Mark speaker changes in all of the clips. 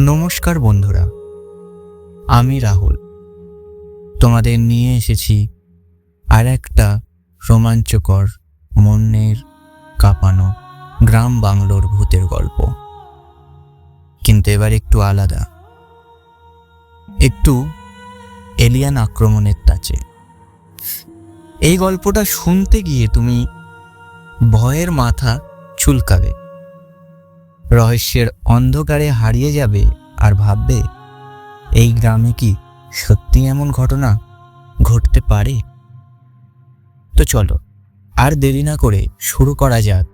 Speaker 1: নমস্কার বন্ধুরা, আমি রাহুল। তোমাদের নিয়ে এসেছি আর একটা রোমাঞ্চকর মনের কাঁপানো গ্রাম বাংলোর ভূতের গল্প। কিন্তু এবার একটু আলাদা। একটু এলিয়ান আক্রমণের তাচে এই গল্পটা শুনতে গিয়ে তুমি ভয়ের মাথা চুলকাবে। রহস্যের অন্ধকারে হারিয়ে যাবে আর ভাববে, এই গ্রামে কি সত্যি এমন ঘটনা ঘটতে পারে? তো চলো, আর দেরি না করে শুরু করা যাক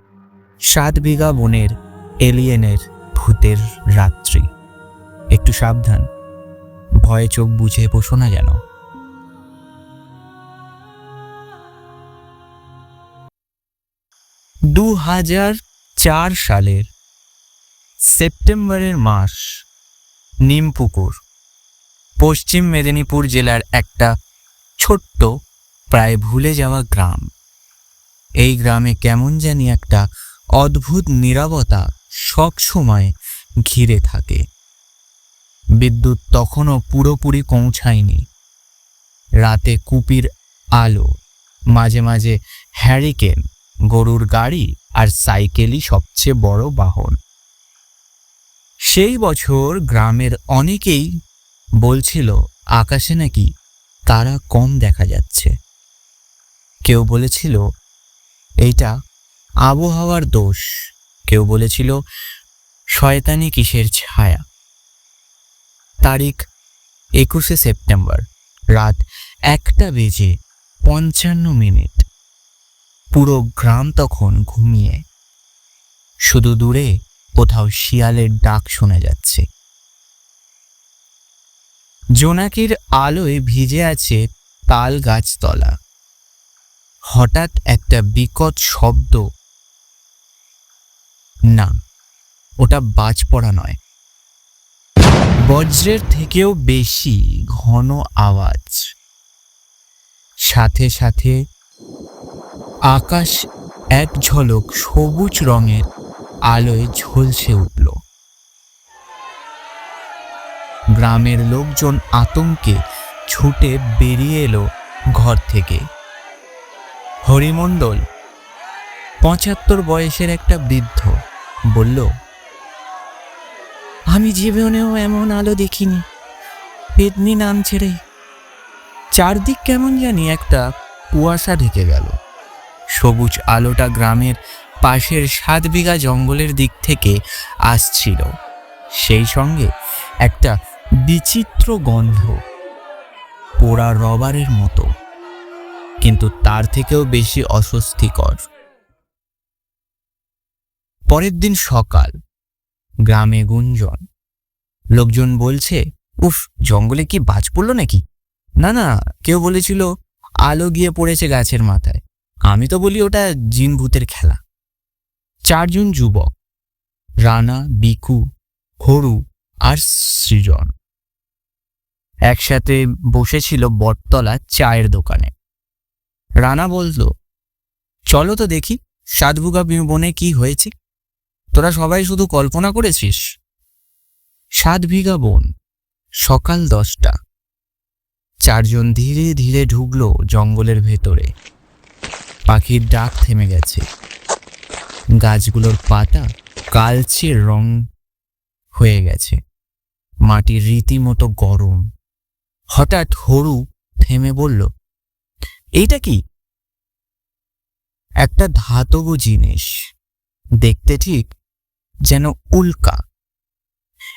Speaker 1: সাত বিঘা বনের এলিয়েনের ভূতের রাত্রি। একটু সাবধান, ভয়ে চোখ বুঝে বসো না যেন। দু হাজার চার সালের সেপ্টেম্বরের মাস, নিমপুকুর, পশ্চিম মেদিনীপুর জেলার একটা ছোট্ট, প্রায় ভুলে যাওয়া গ্রাম। এই গ্রামে কেমন জানি একটা অদ্ভুত নীরবতা সবসময় ঘিরে থাকে। বিদ্যুৎ তখনও পুরোপুরি পৌঁছায়নি। রাতে কুপির আলো, মাঝে মাঝে হ্যারিকেন, গরুর গাড়ি আর সাইকেলই সবচেয়ে বড় বাহন। সেই বছর গ্রামের অনেকেই বলছিল, আকাশে নাকি তারা কম দেখা যাচ্ছে। কেউ বলেছিল, এইটা আবহাওয়ার দোষ। কেউ বলেছিল, শয়তানি কিসের ছায়া? তারিখ একুশে সেপ্টেম্বর, রাত একটা বেজে পঞ্চান্ন মিনিট। পুরো গ্রাম তখন ঘুমিয়ে, শুধু দূরে কোথাও শিয়ালের ডাক শোনা যাচ্ছে। জোনাকির আলোয় ভিজে আছে তাল গাছতলা। হঠাৎ একটা বিকট শব্দ। না, ওটা বাজ পড়া নয়। বজ্রের থেকেও বেশি ঘন আওয়াজ। সাথে সাথে আকাশ এক ঝলক সবুজ রঙের। আলোয় ঝলসে উঠল। গ্রামের লোকজন আতঙ্কে ছুটে বেরিয়ে এলো ঘর থেকে। হরিমণ্ডল পঁচাত্তর বয়সের একটা বৃদ্ধ, বলল, আমি জীবনেও এমন আলো দেখিনি। পেতনি নাম ছেড়ে চারদিক কেমন জানি একটা কুয়াশা ঢেকে গেল। সবুজ আলোটা গ্রামের পাশের সাত বিঘা জঙ্গলের দিক থেকে আসছিল। সেই সঙ্গে একটা বিচিত্র গন্ধ পোড়া রবারের মতো, কিন্তু তার থেকেও বেশি অস্বস্তিকর। পরের দিন সকাল, গ্রামে গুঞ্জন, লোকজন বলছে, উফ, জঙ্গলে কি বাজ পড়ল নাকি? না না, কেউ বলেছিল, আলো গিয়ে পড়েছে গাছের মাথায়। আমি তো বলি ওটা জিন ভূতের খেলা। চারজন যুবক, রানা, বিকু, হরু আর সৃজন। একসাথে বসেছিল বটতলা চায়ের দোকানে। রানা বলল, চলো তো দেখি সাতভুগা বনে কি হয়েছে। তোরা সবাই শুধু কল্পনা করেছিস? সাত বিঘা বন, সকাল দশটা। চারজন ধীরে ধীরে ঢুকলো জঙ্গলের ভেতরে। পাখির ডাক থেমে গেছে। গাছগুলোর পাতা কালচে রং হয়ে গেছে। মাটির রীতিমতো গরম। হঠাৎ হরু থেমে বলল, এইটা কি? একটা ধাতব জিনিস। দেখতে ঠিক যেন উল্কা।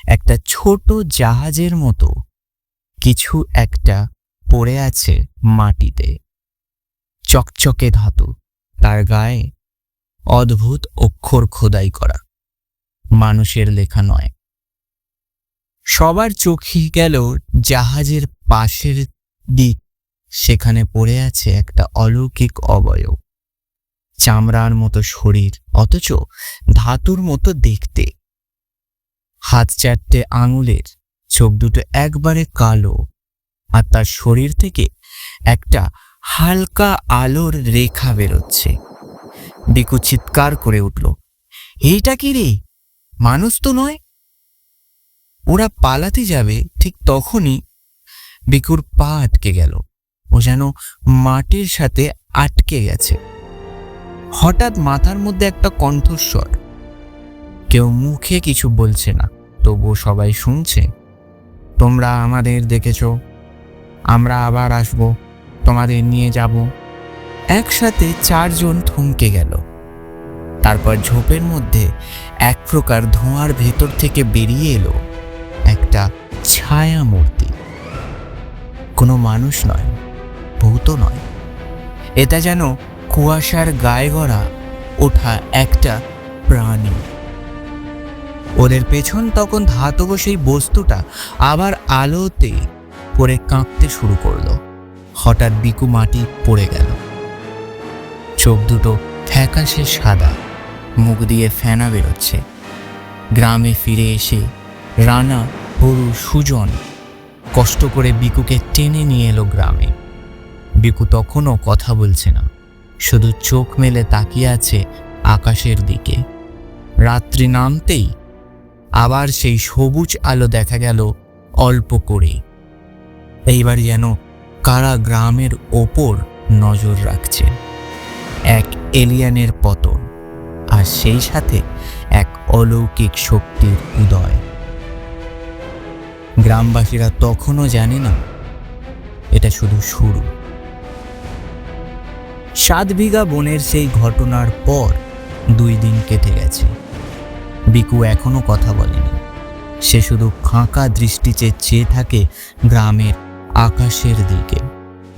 Speaker 1: একটা ছোট জাহাজের মতো। কিছু একটা পড়ে আছে মাটিতে। চকচকে ধাতু। তার গায়ে অদ্ভুত অক্ষর খোদাই করা। মানুষের লেখা নয়। সবার চোখে গেল জাহাজের পাশের দিক। সেখানে পড়ে আছে একটা অলৌকিক অবয়ব। চামড়ার মতো শরীর, অথচ ধাতুর মতো দেখতে। হাত চারটে আঙুলের, চোখ দুটো একবারে কালো। আর তার শরীর থেকে একটা হালকা আলোর রেখা বেরোচ্ছে। বিকু চিৎকার করে উঠল, এইটা কি রে? মানুষ তো নয়। ওরা পালাতে যাবে ঠিক তখনই বিকুর পা আটকে গেল। ও যেন মাটির সাথে আটকে গেছে। হঠাৎ মাথার মধ্যে একটা কণ্ঠস্বর। কেউ মুখে কিছু বলছে না, তবুও সবাই শুনছে। তোমরা আমাদের দেখেছ। আমরা আবার আসব। তোমাদের নিয়ে যাব। একসাথে চারজন থমকে গেল। তারপর ঝোপের মধ্যে এক প্রকার ধোঁয়ার ভেতর থেকে বেরিয়ে এলো একটা ছায়া মূর্তি কোনো মানুষ নয় ভূত নয়। এটা যেন কুয়াশার গায়ে গড়া ওঠা একটা প্রাণী। ওদের পেছন তখন ধাতব সেই বস্তুটা আবার আলোতে পড়ে কাঁপতে শুরু করল। হঠাৎ বিকু মাটি পড়ে গেল। চোখ দুটো ফ্যাকাশে সাদা। মুখ দিয়ে ফেনা বেরোচ্ছে। গ্রামে ফিরে এসে রানা হরু সুজন কষ্ট করে বিকুকে টেনে নিয়ে এলো গ্রামে। বিকু তখনও কথা বলছে না, শুধু চোখ মেলে তাকিয়ে আছে আকাশের দিকে। রাত্রি নামতেই আবার সেই সবুজ আলো দেখা গেল অল্প করে এইবার যেন কারা গ্রামের ওপর নজর রাখছে। এক এলিয়ানের পতন। আর সেই সাথে এক অলৌকিক শক্তির উদয়। গ্রামবাসীরা তখনও জানে না, এটা শুধু শুরু। সাত বিঘা বনের সেই ঘটনার পর দুই দিন কেটে গেছে। বিকু এখনও কথা বলেনি। সে শুধু ফাঁকা দৃষ্টিতে চেয়ে থাকে গ্রামের আকাশের দিকে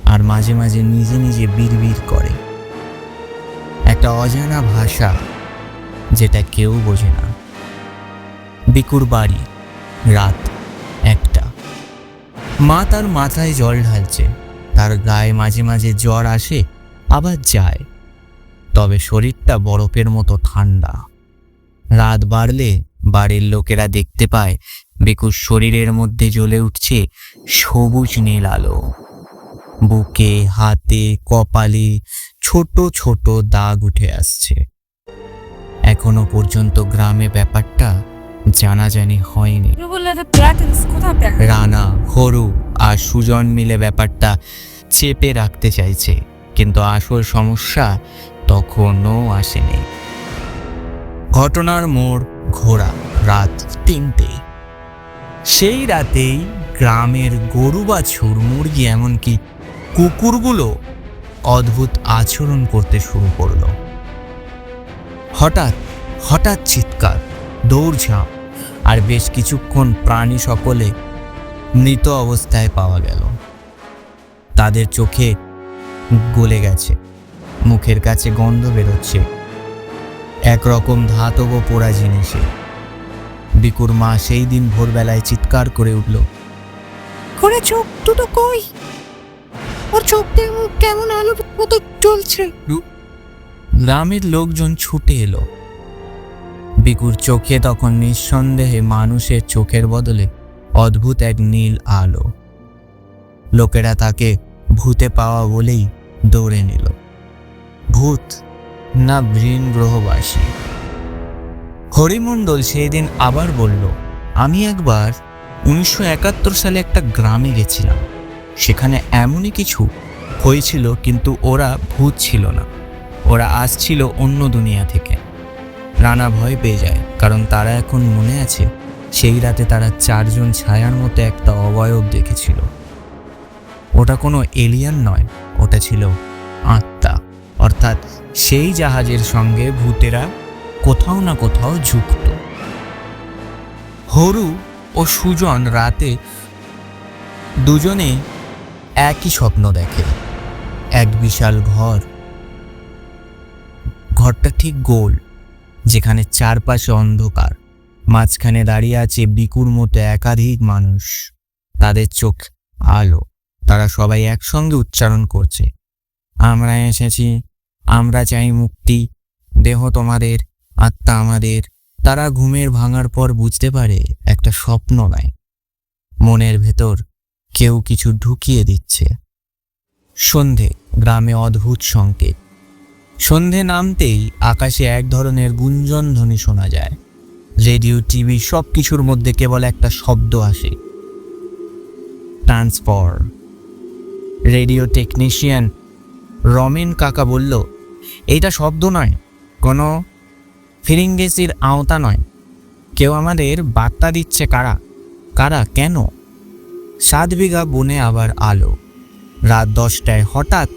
Speaker 1: আর মাঝে মাঝে নিজে নিজে বিড়বিড় করে। একটা অজানা ভাষা যেটা কেউ বোঝে না। বিকুর বাড়ি, রাত একটা। মা তার মাথায় জল ঢালছে। তার গায়ে মাঝে মাঝে জ্বর আসে, আবার যায়। তবে শরীরটা বরফের মতো ঠান্ডা। রাত বাড়লে বাড়ির লোকেরা দেখতে পায়, বেকুর শরীরের মধ্যে জ্বলে উঠছে সবুজ নীল আলো। বুকে, হাতে, কপালে ছোট ছোট দাগ উঠে আসছে। এখনও পর্যন্ত গ্রামে ব্যাপারটা জানাজানি হয়নি।
Speaker 2: blackness কোথায় ব্যাক
Speaker 1: রানা হরু আর সুজন মিলে ব্যাপারটা চেপে রাখতে চাইছে কিন্তু আসল সমস্যা তখনও আসেনি। ঘটনার মোড় ঘোরা রাত তিনটে। সেই রাতেই গ্রামের গরু বাছুর মুরগি এমনকি কুকুরগুলো অদ্ভুত আচরণ করতে শুরু করল। হঠাৎ হঠাৎ চিৎকার দৌড়ঝাঁপ আর বেশ কিছুক্ষণ প্রাণী সকলে মৃত অবস্থায় পাওয়া গেল। তাদের চোখে গলে গেছে মুখের কাছে গন্ধ বেরোচ্ছে। একরকম ধাতব পোড়া জিনিসে বিকুর মা সেই দিন ভোরবেলায় চিৎকার করে উঠল
Speaker 2: করে চোখ দুটো কই? ওর চোখ কেমন আলোর মতো জ্বলছে।
Speaker 1: গ্রামের লোকজন ছুটে এলো। বিকুর চোখে তখন নিঃসন্দেহে মানুষের চোখের বদলে অদ্ভুত এক নীল আলো। লোকেরা তাকে ভূতে পাওয়া বলেই দৌড়ে নিল। ভূত, না বৃণ গ্রহবাসী। হরিমণ্ডল সেই দিন আবার বলল, আমি একবার উনিশশো একাত্তর সালে একটা গ্রামে গেছিলাম। সেখানে এমনই কিছু হয়েছিল কিন্তু ওরা ভূত ছিল না। ওরা আসছিল অন্য দুনিয়া থেকে। রানা ভয় পেয়ে যায়, কারণ তারা এখন মনে আছে সেই রাতে তারা চারজন ছায়ার মতো একটা অবয়ব দেখেছিল। ওটা কোনো এলিয়ান নয়, ওটা ছিল আত্মা। অর্থাৎ সেই জাহাজের সঙ্গে ভূতেরা কোথাও না কোথাও যুক্ত। হরু ও সুজন রাতে দুজনে একই স্বপ্ন দেখে। এক বিশাল ঘর ঘরটা ঠিক গোল, যেখানে চারপাশে অন্ধকার। মাঝখানে দাঁড়িয়ে আছে বিকুর মতো একাধিক মানুষ। তাদের চোখ আলো, তারা সবাই একসঙ্গে উচ্চারণ করছে। আমরা এসেছি, আমরা চাই মুক্তি, দেহ তোমাদের, আত্মা আমাদের। তারা ঘুমের ভাঙার পর বুঝতে পারে একটা স্বপ্ন নয় মনের ভেতর কেউ কিছু ঢুকিয়ে দিচ্ছে। সন্ধে, গ্রামে অদ্ভুত সংকেত। সন্ধে নামতেই আকাশে এক ধরনের গুঞ্জন ধ্বনি শোনা যায়। রেডিও, টিভি সব কিছুর মধ্যে কেবল একটা শব্দ আসে। ট্রান্সফার। রেডিও টেকনিশিয়ান রমেন কাকা বলল, এইটা শব্দ নয়, কোনো ফিরিঙ্গেসির আওতা নয়। কেউ আমাদের বার্তা দিচ্ছে কারা কারা কেন? সাত বিঘা বনে আবার আলো। রাত দশটায় হঠাৎ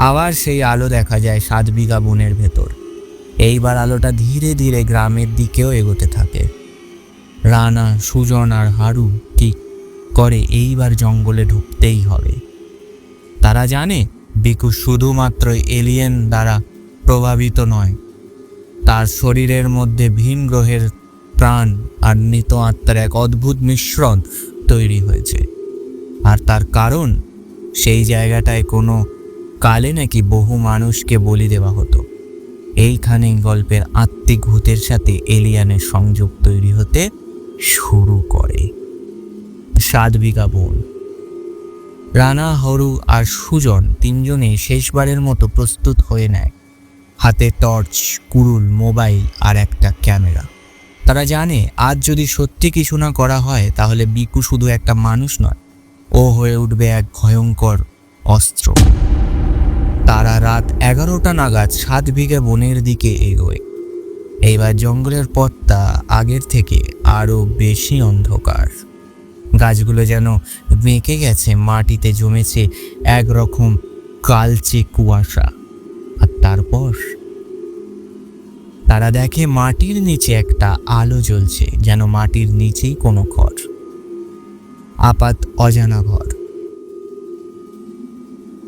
Speaker 1: আবার সেই আলো দেখা যায় সাত বিঘা বনের ভেতর। এইবার আলোটা ধীরে ধীরে গ্রামের দিকেও এগোতে থাকে। রানা, সুজন আর হারু ঠিক করে এইবার জঙ্গলে ঢুকতেই হবে? তারা জানে বিকু শুধুমাত্র এলিয়েন দ্বারা প্রভাবিত নয়। তার শরীরের মধ্যে ভিন গ্রহের প্রাণ আর মৃত আত্মার এক অদ্ভুত মিশ্রণ তৈরি হয়েছে। আর তার কারণ সেই জায়গাটায় কোনো কালে নাকি বহু মানুষকে বলি দেওয়া হতো। এইখানে গল্পের আত্মিক ভূতের সাথে এলিয়ানের সংযোগ তৈরি হতে শুরু করে। সাত বিঘা বন। রানা, হরু আর সুজন তিনজনে শেষবারের মতো প্রস্তুত হয়ে নেয়। হাতে টর্চ কুরুল মোবাইল আর একটা ক্যামেরা। তারা জানে, আজ যদি সত্যি কিছু না করা হয়, তাহলে বিকু শুধু একটা মানুষ নয়। ও হয়ে উঠবে এক ভয়ঙ্কর অস্ত্র। তারা রাত এগারোটা নাগাদ সাত বিঘে বনের দিকে এগোয়। এইবার জঙ্গলের পথটা আগের থেকে আরও বেশি অন্ধকার। গাছগুলো যেন বেঁকে গেছে, মাটিতে জমেছে একরকম কালচে কুয়াশা। আর তারপর? তারা দেখে মাটির নিচে একটা আলো জ্বলছে, যেন মাটির নিচেই কোনো ঘর। আপাত অজানা ঘর।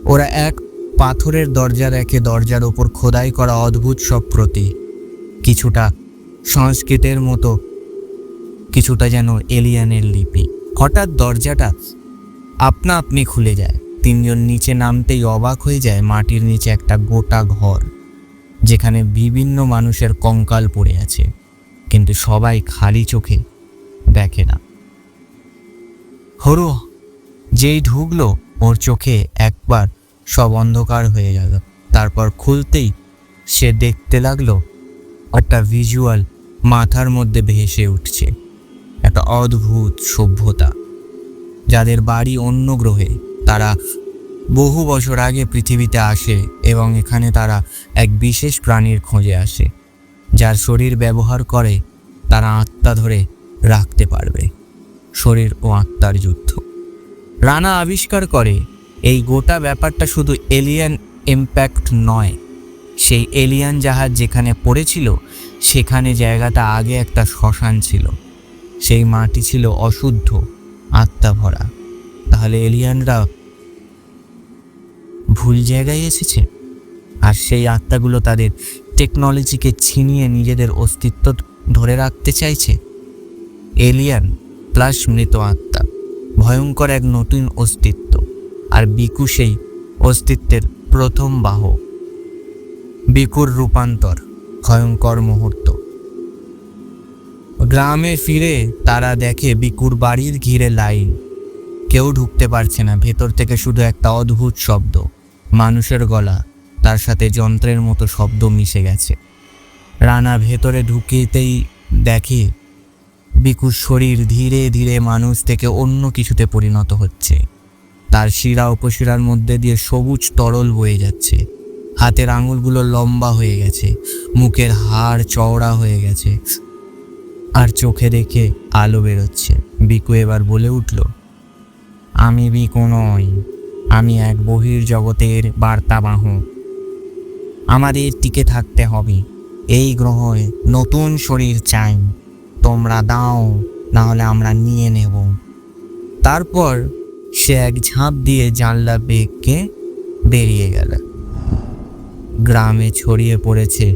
Speaker 1: ওরা এক পাথরের দরজার একে দরজার ওপর খোদাই করা অদ্ভুত সব প্রতি কিছুটা সংস্কৃতের মতো, কিছুটা যেন এলিয়ানের লিপি। হঠাৎ দরজাটা আপনা আপনি খুলে যায়। তিনজন নিচে নামতেই অবাক হয়ে যায় মাটির নিচে একটা গোটা ঘর, যেখানে বিভিন্ন মানুষের কঙ্কাল পড়ে আছে, কিন্তু সবাই খালি চোখে দেখে না। হরু যেই ঢুকলো, ওর চোখে একবার সব অন্ধকার হয়ে গেল। তারপর খুলতেই সে দেখতে লাগল, একটা ভিজুয়াল মাথার মধ্যে ভেসে উঠছে। একটা অদ্ভুত সভ্যতা, যাদের বাড়ি অন্য গ্রহে। তারা বহু বছর আগে পৃথিবীতে আসে এবং এখানে তারা এক বিশেষ প্রাণীর খোঁজে আসে, যার শরীর ব্যবহার করে তারা আত্মা ধরে রাখতে পারবে। শরীর ও আত্মার যুদ্ধ। রানা আবিষ্কার করে এই গোটা ব্যাপারটা শুধু এলিয়ান ইম্প্যাক্ট নয়। সেই এলিয়ান জাহাজ যেখানে পড়েছিল, সেখানে জায়গাটা আগে একটা শ্মশান ছিল। সেই মাটি ছিল অশুদ্ধ, আত্মা ভরা। তাহলে এলিয়ানরা ভুল জায়গায় এসেছে? আর সেই আত্মাগুলো তাদের টেকনোলজিকে ছিনিয়ে নিজেদের অস্তিত্ব ধরে রাখতে চাইছে? এলিয়ান প্লাস মৃত আত্মা, ভয়ঙ্কর এক নতুন অস্তিত্ব। আর বিকু সেই অস্তিত্বের প্রথম বাহ। বিকুর রূপান্তর, ভয়ঙ্কর মুহূর্ত। গ্রামে ফিরে তারা দেখে বিকুর বাড়ির ঘিরে লাইন। কেউ ঢুকতে পারছে না, ভেতর থেকে শুধু একটা অদ্ভুত শব্দ। মানুষের গলা, তার সাথে যন্ত্রের মতো শব্দ মিশে গেছে। রানা ভেতরে ঢুকিতেই দেখে বিকুর শরীর ধীরে ধীরে মানুষ থেকে অন্য কিছুতে পরিণত হচ্ছে। তার শিরা উপশিরার মধ্যে দিয়ে সবুজ তরল বয়ে যাচ্ছে। হাতের আঙুলগুলো লম্বা হয়ে গেছে। মুখের হাড় চওড়া হয়ে গেছে। আর চোখে দেখে আলো বেরোচ্ছে। বিকু এবার বলে উঠল, আমি বিকু নই। আমি এক বহির জগতের বার্তাবাহক। আমাদের টিকে থাকতে হবে। এই গ্রহে নতুন শরীর চাই। তোমরা দাও না হলে আমরা নিয়ে নেব। তারপর সে এক ঝাঁপ দিয়ে জানলা বেগকে বেরিয়ে গেল। গ্রামে ছড়িয়ে পড়েছে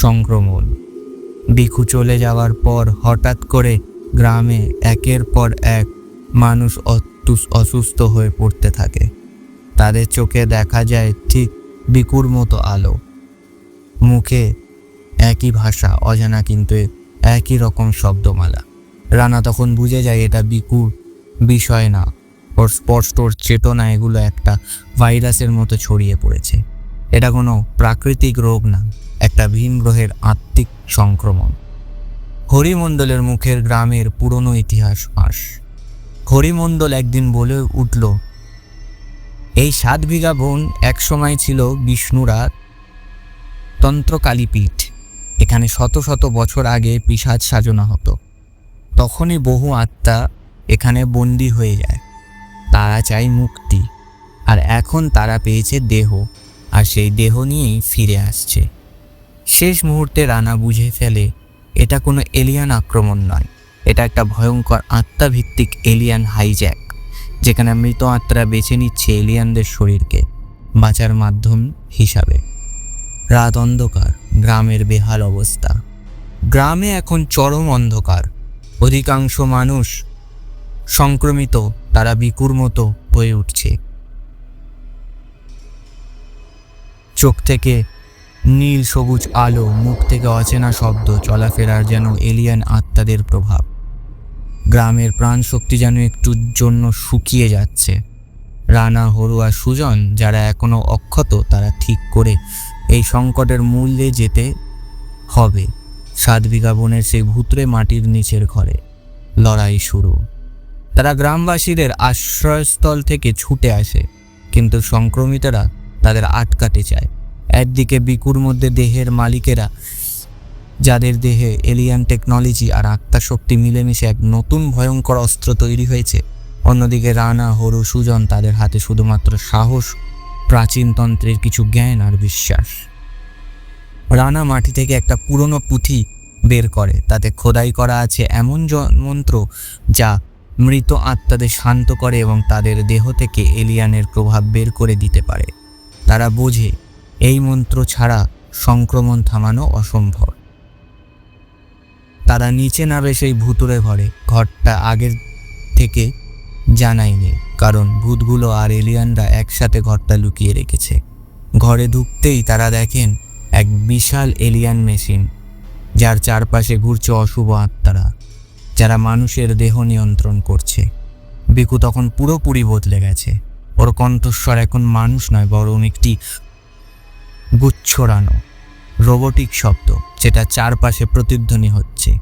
Speaker 1: সংক্রমণ। বিকু চলে যাওয়ার পর হঠাৎ করে গ্রামে একের পর এক মানুষ অসুস্থ হয়ে পড়তে থাকে। তাদের চোখে দেখা যায় ঠিক বিকুর মতো আলো। মুখে একই ভাষা, অজানা কিন্তু একই রকম শব্দমালা। রানা তখন বুঝে যায় এটা বিকুর বিষয় না। ওর স্পষ্ট ওর চেতনা এগুলো একটা ভাইরাসের মতো ছড়িয়ে পড়েছে। এটা কোনো প্রাকৃতিক রোগ না, একটা ভিন গ্রহের আত্মিক সংক্রমণ। হরিমণ্ডলের মুখের গ্রামের পুরনো ইতিহাস ফাঁস। হরিমণ্ডল একদিন বলে উঠল, এই সাত বিঘা বন একসময় ছিল বিষ্ণুরা তন্ত্রকালীপীঠ এখানে শত শত বছর আগে পিসাজ সাজানো হতো। তখনই বহু আত্মা এখানে বন্দি হয়ে যায়। তারা চায় মুক্তি। আর এখন তারা পেয়েছে দেহ, আর সেই দেহ নিয়েই ফিরে আসছে। শেষ মুহূর্তে রানা বুঝে ফেলে, এটা কোনো এলিয়ান আক্রমণ নয়। এটা একটা ভয়ঙ্কর আত্মাভিত্তিক এলিয়ান হাইজ্যাক, যেখানে মৃত আত্মারা বেছে নিচ্ছে এলিয়ানদের শরীরকে, বাঁচার মাধ্যম হিসাবে। রাত অন্ধকার, গ্রামের বেহাল অবস্থা। গ্রামে এখন চরম অন্ধকার। অধিকাংশ মানুষ সংক্রমিত তারা বিকুর মতো হয়ে উঠছে। চোখ থেকে নীল সবুজ আলো, মুখ থেকে অচেনা শব্দ, চলাফেরার যেন এলিয়ান আত্মাদের প্রভাব। গ্রামের প্রাণ শক্তি যেন একটুর জন্য শুকিয়ে যাচ্ছে। রানা, হরুয়া, সুজন যারা এখনও অক্ষত, তারা ঠিক করে এই সংকটের মূল্যে যেতে হবে। সাত বিঘা বনের সেই ভূতরে মাটির নিচের ঘরে লড়াই শুরু। তারা গ্রামবাসীদের আশ্রয়স্থল থেকে ছুটে আসে, কিন্তু সংক্রমিতরা তাদের আটকাতে চায়। একদিকে বিকুর মধ্যে দেহের মালিকেরা, যাদের দেহে এলিয়ান টেকনোলজি আর আত্মা শক্তি মিলেমিশে এক নতুন ভয়ঙ্কর অস্ত্র তৈরি হয়েছে, অন্যদিকে রানা, হরু, সুজন তাদের হাতে শুধুমাত্র সাহস প্রাচীন তন্ত্রের কিছু জ্ঞান আর বিশ্বাস। রানা মাটি থেকে একটা পুরনো পুঁথি বের করে, তাতে খোদাই করা আছে এমন মন্ত্র যা মৃত আত্মাদের শান্ত করে এবং তাদের দেহ থেকে এলিয়ানের প্রভাব বের করে দিতে পারে। তারা বোঝে, এই মন্ত্র ছাড়া সংক্রমণ থামানো অসম্ভব। তারা নিচে নামে সেই ভুতুরে ঘরে, ঘরটা আগের থেকে জানায়নি, কারণ ভূতগুলো আর এলিয়ানরা একসাথে ঘরটা লুকিয়ে রেখেছে। ঘরে ঢুকতেই তারা দেখেন এক বিশাল এলিয়ান মেশিন, যার চারপাশে ঘুরছে অশুভ আত্মারা। যারা মানুষের দেহ নিয়ন্ত্রণ করছে। বিকু তখন পুরোপুরি বদলে গেছে। ওর কণ্ঠস্বর এখন মানুষ নয়, বরং একটি গুচ্ছরানো, রোবোটিক শব্দ, যেটা চারপাশে প্রতিধ্বনি হচ্ছে।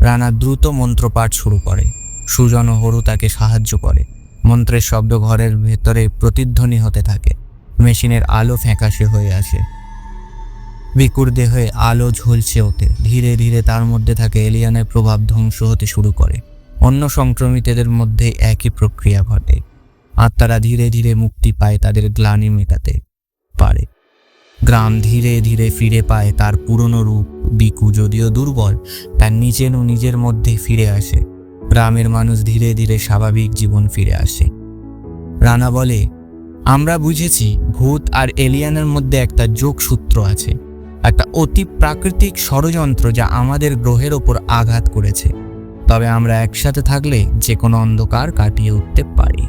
Speaker 1: রানা দ্রুত মন্ত্রপাঠ শুরু করে। সুজন ও হরু তাকে সাহায্য করে। মন্ত্রের শব্দ ঘরের ভেতরে প্রতিধ্বনি হতে থাকে। মেশিনের আলো ফ্যাকাশে হয়ে আসে। বিকুর দেহে আলো ঝলছে ওতে। ধীরে ধীরে তার মধ্যে থাকে এলিয়ানের প্রভাব ধ্বংস হতে শুরু করে। অন্য সংক্রমিতদের মধ্যে একই প্রক্রিয়া ঘটে। আত্মারা ধীরে ধীরে মুক্তি পায় তাদের গ্লানি মেটাতে পারে। গ্রাম ধীরে ধীরে ফিরে পায় তার পুরনো রূপ, বিকু যদিও দুর্বল, তার নিজের নিজের মধ্যে ফিরে আসে। গ্রামের মানুষ ধীরে ধীরে স্বাভাবিক জীবন ফিরে আসে। রানা বলে, আমরা বুঝেছি, ভূত আর এলিয়ানের মধ্যে একটা যোগসূত্র আছে। একটা অতি প্রাকৃতিক ষড়যন্ত্র যা আমাদের গ্রহের ওপর আঘাত করেছে। তবে আমরা একসাথে থাকলে যে কোনো অন্ধকার কাটিয়ে উঠতে পারি।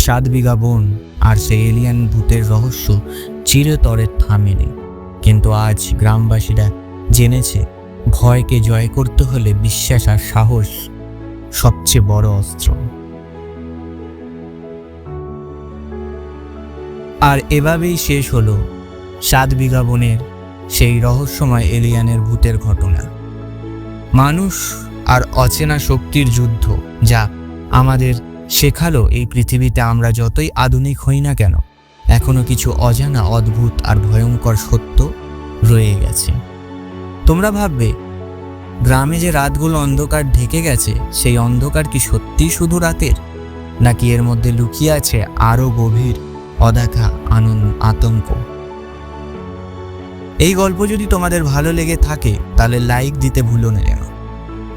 Speaker 1: সাত বিঘা বন আর সেই এলিয়ান ভূতের রহস্য চিরতরে থামেনি। কিন্তু আজ গ্রামবাসীরা জেনেছে, ভয়কে জয় করতে হলে বিশ্বাস আর সাহস সবচেয়ে বড় অস্ত্র। আর এভাবেই শেষ হলো সাত বিঘা বনের সেই রহস্যময় এলিয়ানের ভূতের ঘটনা। মানুষ আর অচেনা শক্তির যুদ্ধ যা আমাদের শেখালো এই পৃথিবীতে আমরা যতই আধুনিক হই না কেন, এখনও কিছু অজানা, অদ্ভুত আর ভয়ঙ্কর সত্য রয়ে গেছে। তোমরা ভাববে, গ্রামে যে রাতগুলো অন্ধকার ঢেকে গেছে, সেই অন্ধকার কি সত্যি শুধু রাতের? নাকি এর মধ্যে লুকিয়ে আছে আরও গভীর, অদেখা আনন্দ, আতঙ্ক? এই গল্প যদি তোমাদের ভালো লেগে থাকে, তাহলে লাইক দিতে ভুলো না যেন।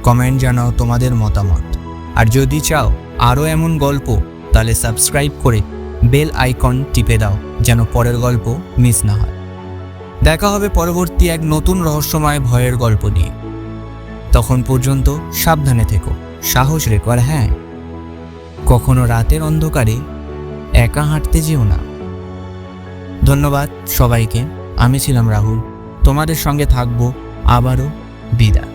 Speaker 1: কমেন্ট জানাও তোমাদের মতামত। আর যদি চাও আরও এমন গল্প, তাহলে সাবস্ক্রাইব করে বেল আইকন টিপে দাও, যেন পরের গল্প মিস না হয়। দেখা হবে পরবর্তী এক নতুন রহস্যময় ভয়ের গল্প নিয়ে। তখন পর্যন্ত সাবধানে থেকো। সাহস রেখো, আর হ্যাঁ কখনো রাতের অন্ধকারে একা হাঁটতে যেও না। ধন্যবাদ সবাইকে। আমি ছিলাম রাহুল তোমাদের সঙ্গে থাকব আবারও বিদায়।